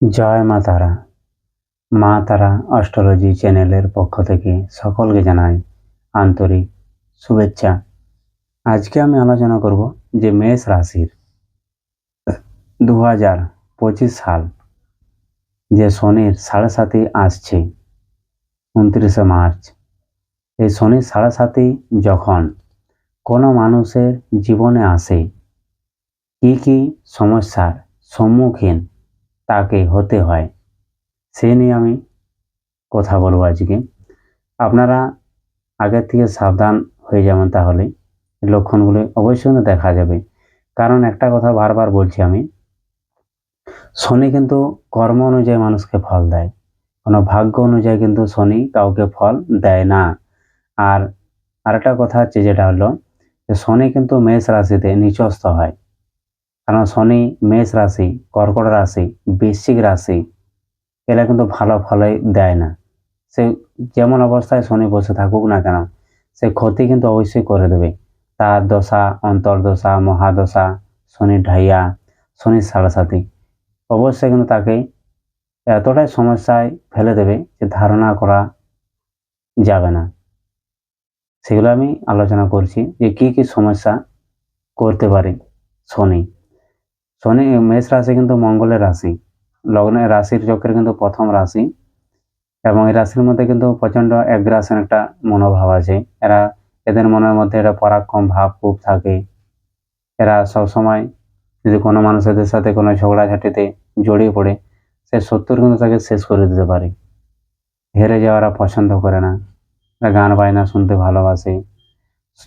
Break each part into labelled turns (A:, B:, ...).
A: জয় মা তারা। মা তারা অস্ট্রোলজি চ্যানেলের পক্ষ থেকে সকলকে জানাই আন্তরিক শুভেচ্ছা। আজকে আমি আলোচনা করব যে মেষ রাশির দু হাজার পঁচিশ সাল, যে শনির সাড়ে সাথে আসছে, উনত্রিশে মার্চ। এই শনির সাড়ে সাথে যখন কোনো মানুষের জীবনে আসে, কী কী সমস্যার সম্মুখীন তাকে হতে হয়। সে নিয়ে আমি কথা বলব আজকে। আপনারা আগের থেকে সাবধান হয়ে যাবেন তাহলে। লক্ষণগুলো অবশ্যই দেখা যাবে। কারণ একটা কথা বারবার বলছি আমি, শনি কিন্তু কর্ম অনুযায়ী মানুষকে ফল দেয়। কোনো ভাগ্য অনুযায়ী কিন্তু শনি কাউকে ফল দেয় না। আর আরেকটা কথা হচ্ছে যেটা হলো শনি কিন্তু মেষ রাশিতে নিচস্থ হয়। কারণ শনি মেষ রাশি, কর্কট রাশি, বৃশ্চিক রাশি, এরা কিন্তু ভালো ফলে দেয় না। সে যেমন অবস্থায় শনি বসে থাকুক না কেন, সে ক্ষতি কিন্তু অবশ্যই করে দেবে। তার দশা, অন্তর্দশা, মহাদশা, শনি ঢাইয়া শনির সাড়ে অবশ্যই কিন্তু তাকে এতটাই সমস্যায় ফেলে দেবে যে ধারণা করা যাবে না। সেগুলো আমি আলোচনা করছি যে কি কি সমস্যা করতে পারে শনি। শনি, মেষ রাশি কিন্তু মঙ্গলের রাশি। লগ্নের রাশির চক্রের কিন্তু প্রথম রাশি। এবং এই রাশির মধ্যে কিন্তু প্রচণ্ড অ্যাগ্রাসন একটা মনোভাব আছে। এরা এদের মনের মধ্যে একটা পরাক্রম ভাব খুব থাকে। এরা সবসময় যদি কোনো মানুষের সাথে কোনো ঝগড়াঝাটিতে জড়িয়ে পড়ে, সে সত্তর কিন্তু তাকে শেষ করে দিতে পারে। হেরে যাওয়ারা পছন্দ করে না। এরা গান বায়না শুনতে ভালোবাসে।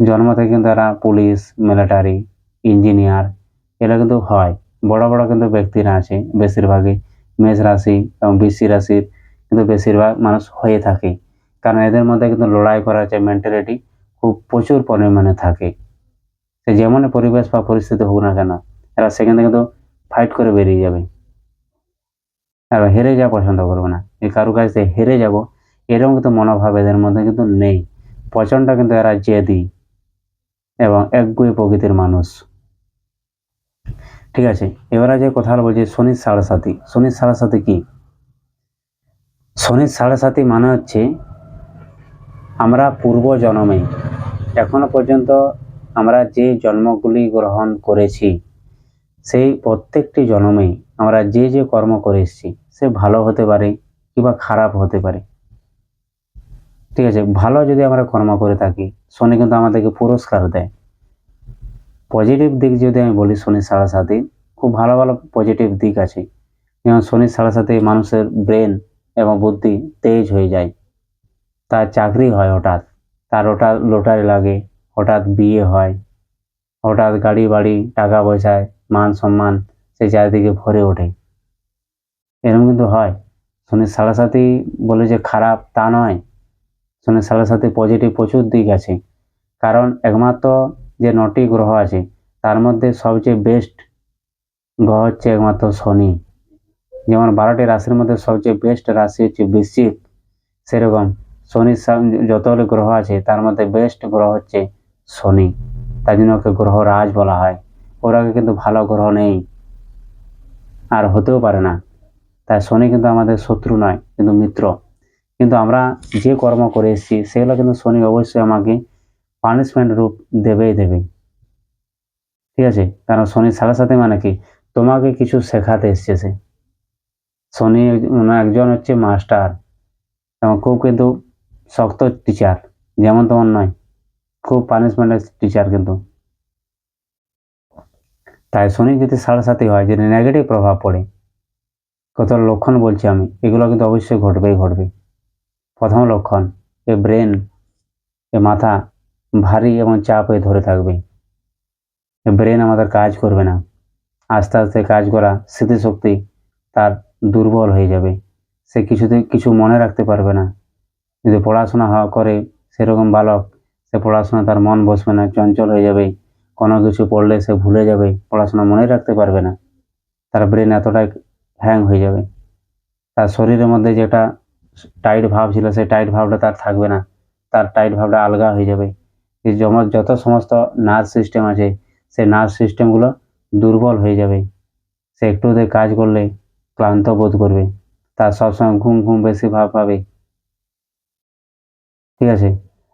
A: জন্ম থেকে কিন্তু এরা পুলিশ, মিলিটারি, ইঞ্জিনিয়ার, এরা কিন্তু হয়। বড় বড় কিন্তু ব্যক্তিরা আছে, বেশিরভাগই মেষ রাশি এবং বৃশ্চিক রাশির কিন্তু বেশিরভাগ মানুষ হয়ে থাকে। কারণ এদের মধ্যে কিন্তু লড়াই করার যে মেন্টালিটি খুব প্রচুর পরিমাণে থাকে। সে যেমন পরিবেশ বা পরিস্থিতি হোক না কেন, এরা সেখান কিন্তু ফাইট করে বেরিয়ে যাবে। আর হেরে যাওয়া পছন্দ করবে না। এই কারও কাছে হেরে যাব, এরকম কিন্তু মনোভাব এদের মধ্যে কিন্তু নেই। প্রচণ্ড কিন্তু এরা জেদি এবং একগুয়ে প্রকৃতির মানুষ। ঠিক আছে? এবারে যে কথা বলছি শনির সাড়ে সাথী শনির সাড়ে সাথী কি? শনির সাড়ে সাথী মানে হচ্ছে আমরা পূর্ব জন্মে, এখনও পর্যন্ত আমরা যে জন্মগুলি গ্রহণ করেছি, সেই প্রত্যেকটি জন্মে আমরা যে যে কর্ম করে এসেছি, সে ভালো হতে পারে কিংবা খারাপ হতে পারে। ঠিক আছে? ভালো যদি আমরা কর্ম করে থাকি, শনি কিন্তু আমাদেরকে পুরস্কার দেয়। পজিটিভ দিক যদি আমি বলি শনির সাড়ে সাথে, খুব ভালো ভালো পজিটিভ দিক আছে। যেমন শনির সাড়ে সাথে মানুষের ব্রেন এবং বুদ্ধি তেজ হয়ে যায়। তার চাকরি হয় হঠাৎ, তার হঠাৎ লোটারি লাগে, হঠাৎ বিয়ে হয়, হঠাৎ গাড়ি বাড়ি, টাকা পয়সায় মান সম্মান সে চারিদিকে ভরে ওঠে। এরকম কিন্তু হয়। শনির সাড়ে সাথে বলে যে খারাপ তা নয়। শনির সাড়ে সাথে পজিটিভ প্রচুর দিক আছে। কারণ একমাত্র যে নটি গ্রহ আছে, তার মধ্যে সবচেয়ে বেস্ট গ্রহ হচ্ছে একমাত্র শনি। যেমন বারোটি রাশির মধ্যে সবচেয়ে বেস্ট রাশি হচ্ছে বৃশ্চিক। সেরকম শনির যতগুলো গ্রহ আছে, তার মধ্যে বেস্ট গ্রহ হচ্ছে শনি। তাই জন্য ওকে গ্রহ রাজ বলা হয়। ওর কিন্তু ভালো গ্রহ নেই। আর হতেও পারে না। তাই শনি কিন্তু আমাদের শত্রু নয়, কিন্তু মিত্র। কিন্তু আমরা যে কর্ম করে এসেছি, সেগুলো কিন্তু শনি অবশ্যই আমাকে পানিশমেন্ট রূপ দেবেই দেবে ঠিক আছে? কারণ শনি সাথে সাথে মানে কি? তোমাকে কিছু শেখাতে এসছে সে। শনি একজন হচ্ছে মাস্টার এবং খুব কিন্তু শক্ত টিচার যেমন তোমার নয়। খুব পানিশমেন্টের টিচার কিন্তু। তাই শনি যদি সাড়ে সাথে হয়, যদি নেগেটিভ প্রভাব পড়ে, কত লক্ষণ বলছি আমি, এগুলো কিন্তু অবশ্যই ঘটবেই ঘটবে। প্রথম লক্ষণ, এ ব্রেন এ মাথা ভারী এবং চাপ হয়ে ধরে থাকবে। ব্রেন আমাদের কাজ করবে না। আস্তে আস্তে কাজ করা স্মৃতিশক্তি তার দুর্বল হয়ে যাবে। সে কিছুতে কিছু মনে রাখতে পারবে না। যদি পড়াশোনা হওয়া করে সেরকম বালক, সে পড়াশোনা তার মন বসবে না, চঞ্চল হয়ে যাবে। কোনো কিছু পড়লে সে ভুলে যাবে, পড়াশোনা মনে রাখতে পারবে না। তার ব্রেন এতটাই হ্যাং হয়ে যাবে। তার শরীরের মধ্যে যেটা টাইট ভাব ছিল, সেই টাইট ভাবটা তার থাকবে না। তার টাইট ভাবটা আলগা হয়ে যাবে। যত সমস্ত নার্ভ সিস্টেম আছে, সেই নার্ভ সিস্টেমগুলো দুর্বল হয়ে যাবে। সে একটুতে কাজ করলে ক্লান্ত বোধ করবে। তার সবসময় ঘুম ঘুম বেশি ভাব পাবে। ঠিক আছে?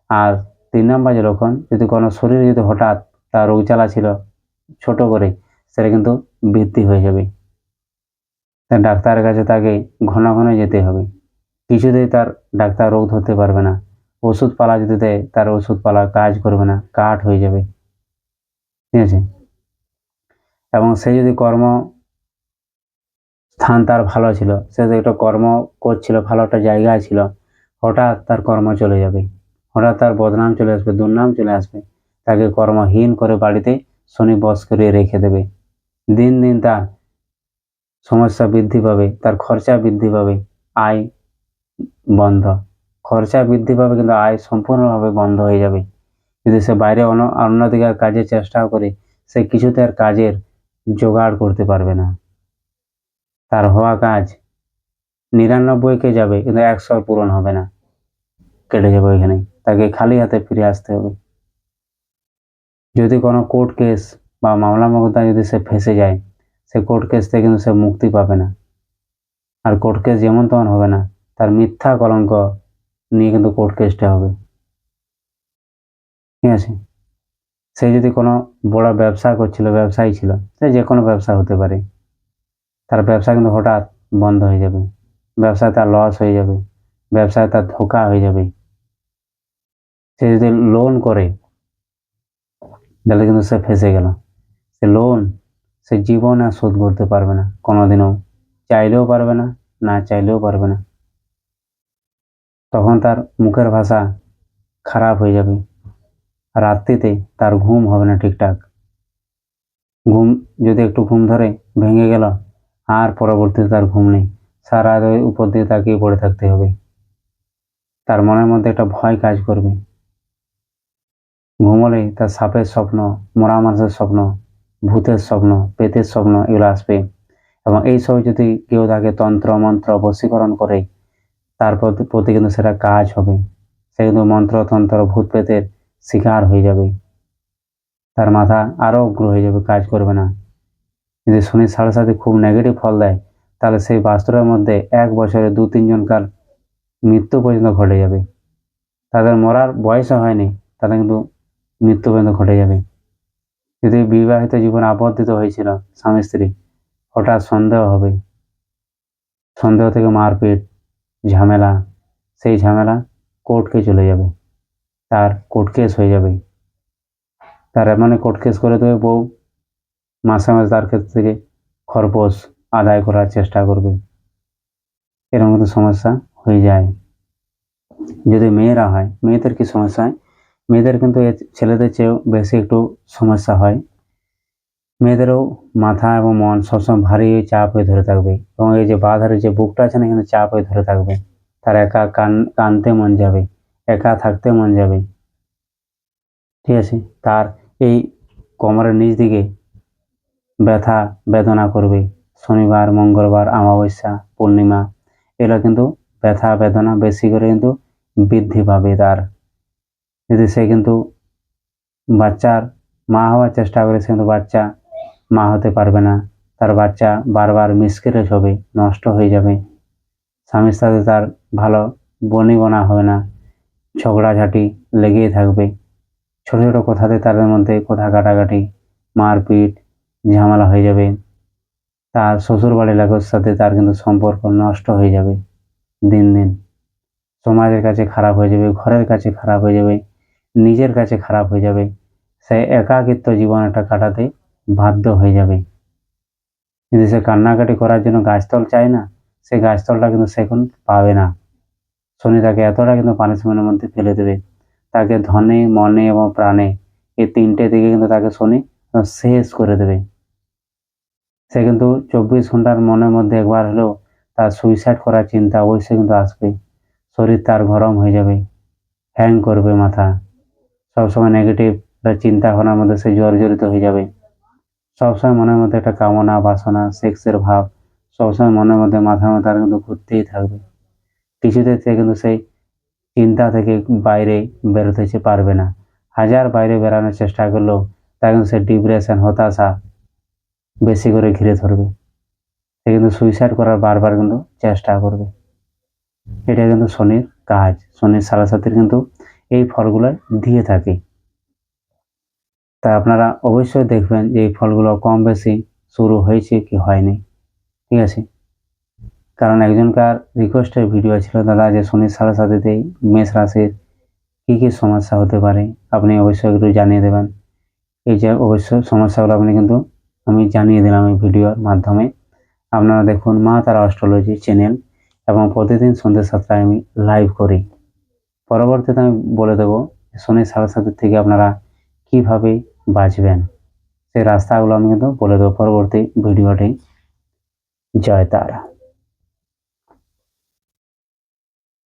A: আর তিন নম্বর যে লক্ষণ, যদি কোনো শরীরে যদি হঠাৎ তার রোগ জ্বালা ছিল ছোট করে, সেটা কিন্তু বৃদ্ধি হয়ে যাবে। ডাক্তারের কাছে তাকে ঘন ঘন যেতে হবে। কিছুতেই তার ডাক্তার রোগ ধরতে পারবে না। ওষুধপালা যদি দেয়, তার ওষুধপালা কাজ করবে না, কাঠ হয়ে যাবে। ঠিক আছে? এবং সে যদি কর্ম স্থান তার ভালো ছিল, সে যদি একটা কর্ম করছিল ভালো একটা জায়গায় ছিল, হঠাৎ তার কর্ম চলে যাবে। হঠাৎ তার বদনাম চলে আসবে, দুর্নাম চলে আসবে। তাকে কর্মহীন করে বাড়িতে শনি বস করে রেখে দেবে। দিন দিন তার সমস্যা বৃদ্ধি পাবে, তার খরচা বৃদ্ধি পাবে, আয় বন্ধ। খরচা বৃদ্ধি পাবে, কিন্তু আয় সম্পূর্ণভাবে বন্ধ হয়ে যাবে। যদি সে বাইরে অন্য, অন্যদিকে কাজের চেষ্টাও করে, সে কিছুতে আর কাজের জোগাড় করতে পারবে না। তার হওয়া কাজ নিরানব্বইকে যাবে, কিন্তু একশো পূরণ হবে না। কেটে যাবে ওইখানে। তাকে খালি হাতে ফিরে আসতে হবে। যদি কোনো কোর্ট কেস বা মামলা মোকদ্দমা যদি সে ফেসে যায়, সে কোর্ট কেস থেকে কিন্তু সে মুক্তি পাবে না। আর কোর্ট কেস যেমন তেমন হবে না। তার মিথ্যা কলঙ্ক নিয়ে কিন্তু কোর্ট কেসটা হবে। ঠিক আছে? সে যদি কোনো বড় ব্যবসা করছিল, ব্যবসায়ী ছিল, সে যে কোনো ব্যবসা হতে পারে। তার ব্যবসা কিন্তু হঠাৎ বন্ধ হয়ে যাবে। ব্যবসায় তার লস হয়ে যাবে। ব্যবসায় তার ধোকা হয়ে যাবে। সে যদি লোন করে, তাহলে কিন্তু সে ফেসে গেল। সে লোন সে জীবনে আর শোধ করতে পারবে না। কোনোদিনও। চাইলেও পারবে না না চাইলেও পারবে না। তখন তার মুখের ভাষা খারাপ হয়ে যাবে। রাত্রিতে তার ঘুম হবে না ঠিকঠাক। ঘুম যদি একটু ঘুম ধরে ভেঙে গেল, আর পরবর্তীতে তার ঘুম নেই। সারা রাত উপর দিয়ে তাকিয়ে পড়ে থাকতে হবে। তার মনের মধ্যে একটা ভয় কাজ করবে। ঘুমলে তার সাপের স্বপ্ন, মরা মানুষের স্বপ্ন, ভূতের স্বপ্ন পেতের স্বপ্ন এগুলো আসবে। এবং এই সব যদি কেউ তাকে তন্ত্র, মন্ত্র বশীকরণ করে তার প্রতি কিন্তু সেটা কাজ হবে। সে কিন্তু মন্ত্রতন্ত্র ভূত পেতের শিকার হয়ে যাবে। তার মাথা আরও উগ্র হয়ে যাবে, কাজ করবে না। যদি শনির সাড়ে সাথে খুব নেগেটিভ ফল দেয়, তাহলে সেই বাস্তুরের মধ্যে এক বছরে দু তিনজনকার মৃত্যু পর্যন্ত ঘটে যাবে। তাদের মরার বয়সও হয়নি, তারা কিন্তু মৃত্যু পর্যন্ত ঘটে যাবে। যদি বিবাহিত জীবন আবদ্ধিত হয়েছিল স্বামী স্ত্রী হঠাৎ সন্দেহ হবে। সন্দেহ থেকে মারপিট। ঝামেলা, সেই ঝামেলা কোর্টকে চলে যাবে। তার কোর্ট কেস হয়ে যাবে। তার এমনই কোর্ট কেস করে দেবে বউ, মাসে মাসে তার কাছ থেকে খরপোশ আদায় করার চেষ্টা করবে। এরকম কিন্তু সমস্যা হয়ে যায়। যদি মেয়েরা হয়, মেয়েদের কি সমস্যা হয়? মেয়েদের কিন্তু ছেলেদের চেয়েও বেশি একটু সমস্যা হয়। মেয়েদেরও মাথা এবং মন সবসময় ভারী চাপ হয়ে ধরে থাকবে। এবং এই যে বাধারের যে বুকটা আছে না, এখানে চাপ হয়ে ধরে থাকবে। তার একা কান, কানতে মন যাবে, একা থাকতে মন যাবে। ঠিক আছে? তার এই কোমরের নিচ দিকে ব্যথা বেদনা করবে। শনিবার, মঙ্গলবার, অমাবস্যা, পূর্ণিমা এগুলো কিন্তু ব্যথা, বেদনা বেশি করে কিন্তু বৃদ্ধি পাবে তার। যদি সে কিন্তু বাচ্চার, মা হওয়ার চেষ্টা করে, সে কিন্তু বাচ্চা মা হতে পারবে না। তার বাচ্চা বারবার মিসক্যারেজ হবে, নষ্ট হয়ে যাবে। স্বামীর সাথে তার ভালো বনি বনা হবে না। ঝগড়াঝাটি লেগেই থাকবে। ছোটো ছোটো কথাতে তাদের মধ্যে কথা কাটাকাটি, মারপিট, ঝামেলা হয়ে যাবে। তার শ্বশুর বাড়ির লোকের সাথে তার কিন্তু সম্পর্ক নষ্ট হয়ে যাবে দিন দিন। সমাজের কাছে খারাপ হয়ে যাবে, ঘরের কাছে খারাপ হয়ে যাবে, নিজের কাছে খারাপ হয়ে যাবে। সে একাকিত্ব জীবনটা কাটাতে বাধ্য হয়ে যাবে। যদি সে কান্নাকাটি করার জন্য গাছতল চায় না, সে গাছতলটা কিন্তু সে এখন পাবে না। শনি তাকে এতটা কিন্তু পানিশমেন্টের মধ্যে ফেলে দেবে। তাকে ধনে, মনে এবং প্রাণে এই তিনটে দিকে কিন্তু তাকে শনি শেষ করে দেবে। সে কিন্তু চব্বিশ ঘণ্টার মনের মধ্যে একবার হলেও তার সুইসাইড করার চিন্তা অবশ্যই কিন্তু আসবে। শরীর তার গরম হয়ে যাবে। হ্যাং করবে মাথা। সবসময় নেগেটিভ চিন্তা ভাবনার মধ্যে সে জর্জরিত হয়ে যাবে। সবসময় মনের মধ্যে একটা কামনা, বাসনা সেক্সের ভাব সবসময় মনের মধ্যে, মাথার মধ্যে তার কিন্তু ঘুরতেই থাকবে। কিছুতে সে কিন্তু সেই চিন্তা থেকে বাইরে বেরোতে সে পারবে না। হাজার বাইরে বেরানোর চেষ্টা করলেও তা কিন্তু সে ডিপ্রেশন হতাশা বেশি করে ঘিরে ধরবে। সে কিন্তু সুইসাইড করার বারবার কিন্তু চেষ্টা করবে। এটা কিন্তু শনির কাজ। শনির সারাসাতির কিন্তু এই ফলগুলো দিয়ে থাকে। তাই আপনারা অবশ্যই দেখবেন যে এই ফলগুলো কম বেশি শুরু হয়েছে কি হয়নি। ঠিক আছে? কারণ একজনকার রিকোয়েস্টের ভিডিও ছিল, দাদা, যে শনির সারাসাতিতে মেষ রাশির কী কী সমস্যা হতে পারে, আপনি অবশ্যই একটু জানিয়ে দেবেন। এই যে অবশ্যই সমস্যাগুলো আপনি কিন্তু আমি জানিয়ে দিলাম এই ভিডিওর মাধ্যমে। আপনারা দেখুন মা তারা অস্ট্রোলজি চ্যানেল এবং প্রতিদিন সন্ধ্যে সাতটায় আমি লাইভ করি। পরবর্তীতে আমি বলে দেবো, শনির সারাসাতির থেকে আপনারা কীভাবে বাঁচবেন? সেই রাস্তাগুলো আমি কিন্তু বলে দেবো পরবর্তী ভিডিওটি। জয় তারা।